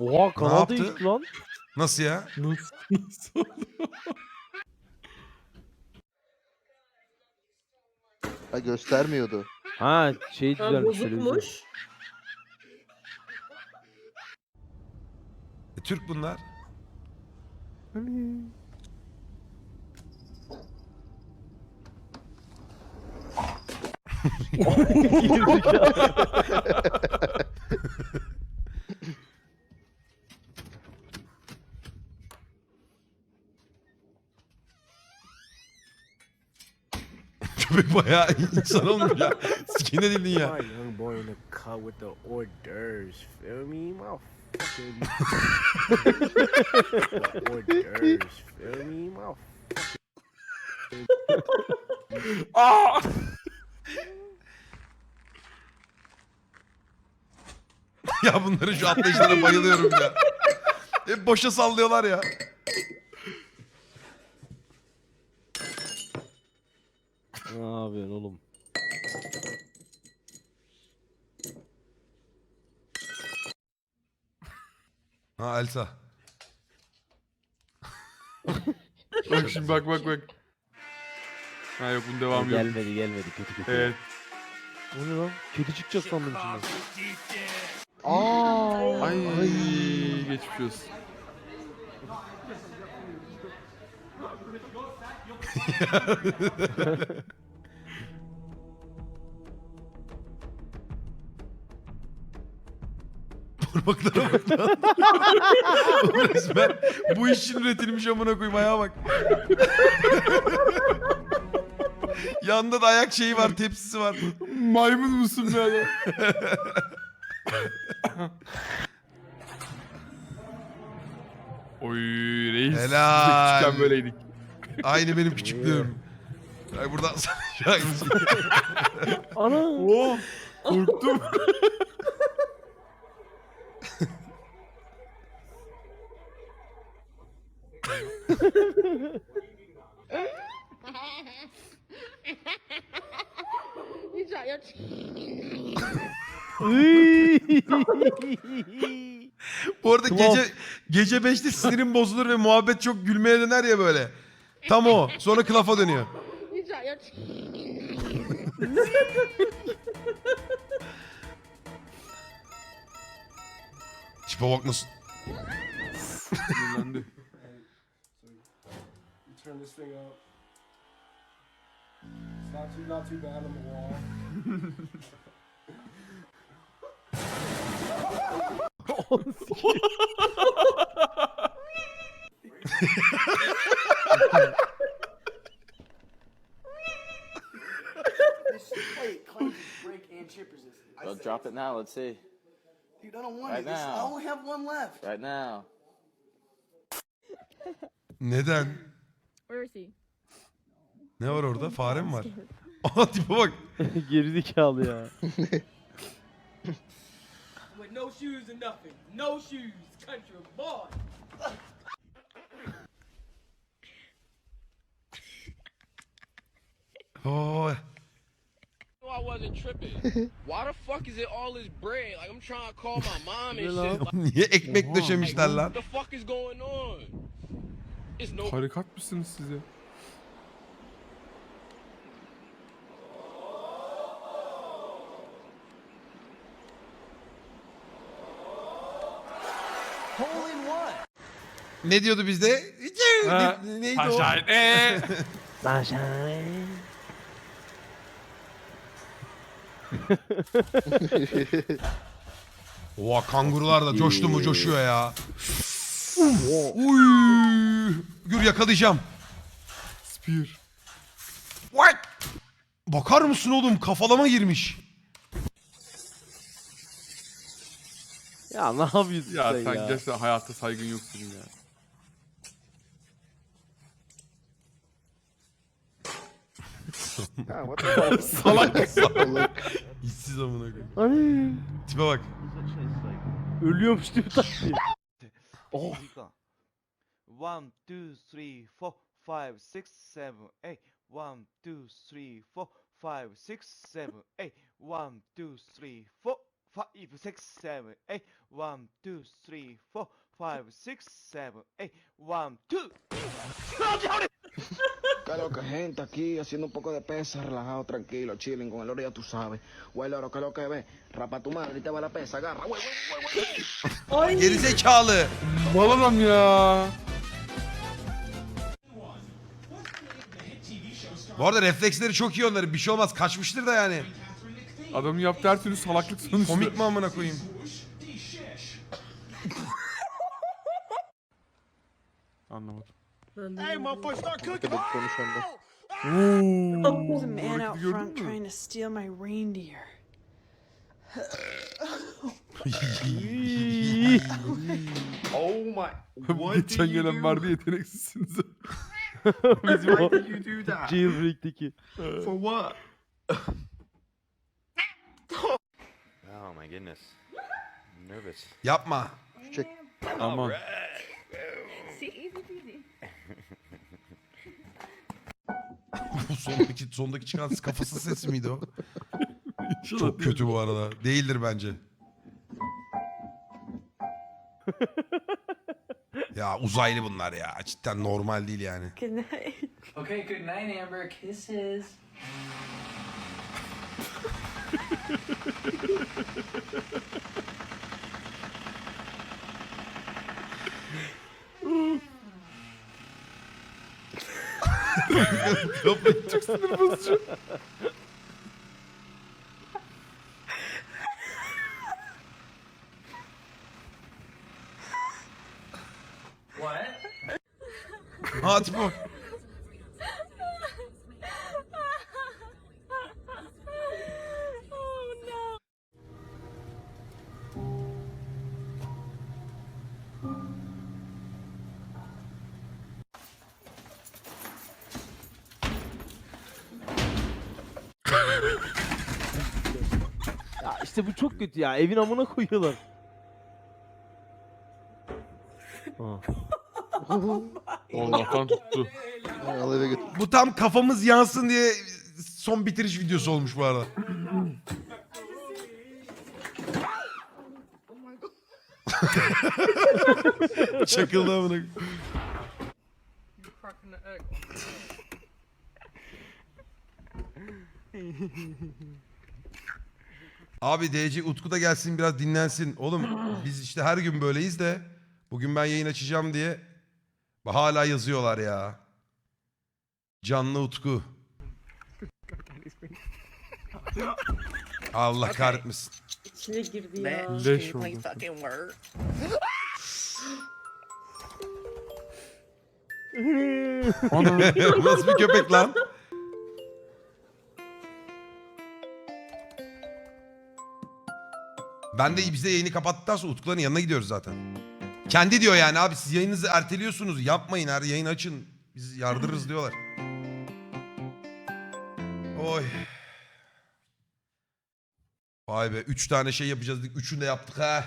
Oha yaptı? değişti lan. Nasıl ya? Nasıl? Nasıl? Ha göstermiyordu. Ha şey Ha, düzelmiş televizyon. bozukmuş. E, Türk bunlar. Gerizekalı. Köpek bayağı insan olmuş ya. Sikine dildin ya. Aa! ya bunların şu atlayışlara bayılıyorum ya. Hep boşa sallıyorlar ya. Ne yapıyorsun oğlum? Ha Elsa. Bak şimdi bak bak bak. Ha yok bunun devamı yok. gelmedi gelmedi kötü kötü. Evet. O ne lan? Kedi çıkacak sandım içinden. Aa. Ay, geçmiş olsun. Parmaklara bak lan. Oğlum Resmen bu işin üretilmiş amına koyayım ayağa bak. Yanında da ayak şeyi var, tepsisi var. Maymun musun adam? Oy reis. Helal. Küçükken böyleydik. Aynı benim küçüklüğüm. Ay buradan sana. Ana. Oh, korktum. Bu arada gece gece 5'te sinirim bozulur ve muhabbet çok gülmeye döner ya böyle. Tam o. Sonra klafa dönüyor. Tipe bak nasıl. Sinirlendi. You turn this thing up. It's not too not too bad on the wall. This wait, claims break and chip resistant. I Well, drop it now. Let's see. Dude, I don't want Right it. This- I now. only have one left. Right now. Neden? Where is he? Ne var orada? Fare mi var? Aha tipe bak. Gerizekalı ya. With no shoes and nothing. No shoes, country boy. Oo. I wasn't tripping. Why the fuck is it all this bread? Like I'm trying to call my mom and shit. Like, Niye ekmek döşemişler lan? what the fuck is going on? It's no Tarikat mısınız siz ya? Ne diyordu bizde? Ha, Ne- neydi o? Sunshine. Eee. Sunshine. Oha kangurular da coştu mu coşuyor ya. Uy. Gür yakalayacağım. Spear. What? Bakar mısın oğlum kafalama girmiş. Ya ne yapıyorsun Ya sen sen ya? gerçekten hayata saygın yok senin ya. Ha, what the fuck? Salak. Salak. İşsiz amına koyayım. Ay. Tipe bak. Ölüyormuş gibi taklıyor. Oh. One, two, three, four, five, six, seven, eight. One, two, three, four, five, six, seven, eight. One, two, three, four, five, six, seven, eight. One, two, three, four, five, six, seven, eight. One, two. Que lo que gente aquí haciendo un poco de pesa, relajado, tranquilo, chilling con el oro ya tú sabes. Güey, loro, que lo que ve. Rapa tu madre y te va la pesa, agarra, güey, güey, güey, güey. Gerizekalı. Mal adam ya. Bu arada refleksleri çok iyi onların. Bir şey olmaz. Kaçmıştır da yani. Adamın yaptığı her türlü salaklık sonuçta. Komik mi amına koyayım? Anlamadım. Dikkat et konuşanda. Ooo. There's a man out front trying to steal my reindeer. Oh my. Geçen gelen vardı yeteneksizsiniz. Bizim o you do that? jailbreak'teki. For what? Oh my goodness. I'm nervous. Yapma. Şu çek. Aman. Bu sondaki, sondaki çıkan kafası sesi miydi o? Çok kötü bu arada. Değildir bence. ya uzaylı bunlar ya. Cidden normal değil yani. Good night. Okay, good night, Amber. Kisses. çok What? Ha tip o. oh işte bu çok kötü ya. Evin amına koyuyorlar. Allah'tan tuttu. Al eve götür. Bu tam kafamız yansın diye son bitiriş videosu olmuş bu arada. Çakıldı amına. koyayım. Abi DC Utku da gelsin biraz dinlensin. Oğlum biz işte her gün böyleyiz de bugün ben yayın açacağım diye hala yazıyorlar ya. Canlı Utku. Allah kahretmesin. İçine girdi ya. Leş oldu. Ana. Nasıl bir köpek lan? Ben de biz de yayını kapattıktan sonra Utkuların yanına gidiyoruz zaten. Kendi diyor yani abi siz yayınınızı erteliyorsunuz. Yapmayın her yayın açın. Biz yardırırız diyorlar. Oy. Vay be. Üç tane şey yapacağız dedik. Üçünü de yaptık ha.